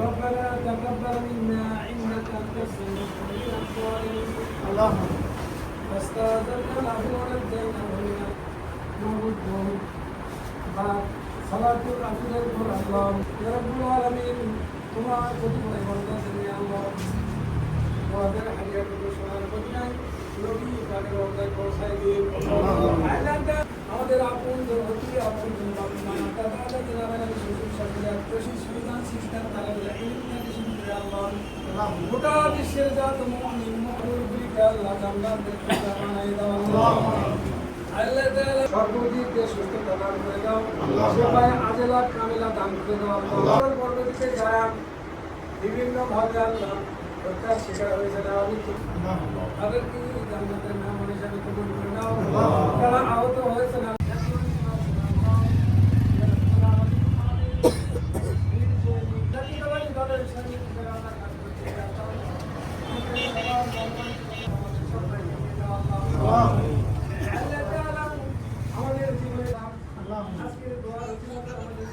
ربنا تقبل منا انك انت السميع العليم اللهم فاستاذنك له ونجيناه من الموت بعد صلاة الأفضل قل الله يا رب العالمين তোমার প্রতিফলে বন্ধা তুমি আল্লাহ তোমাদের হারিয়া প্রদর্শন করি নাই নবী তাকে বন্ধায় পৌঁছায় দিয়ে গোটা বিশ্বের জাত মুমিন মুমিনগুলিকে আল্লাহ। জান্নাত দেখতে বানাই দাও আল্লাহ। আল্লাহ তাআলা সর্বদিকে সুস্থতা দান করে দাও সেবায় আজেলা কামিলা দান করে দাও আল্লাহ পরবর্তীতে যারা বিভিন্ন ভাবে আল্লাহ হত্যার শিকার হয়েছে তাদেরকে জান্নাতের নাম আজকের দোয়া রচিনা আমাদের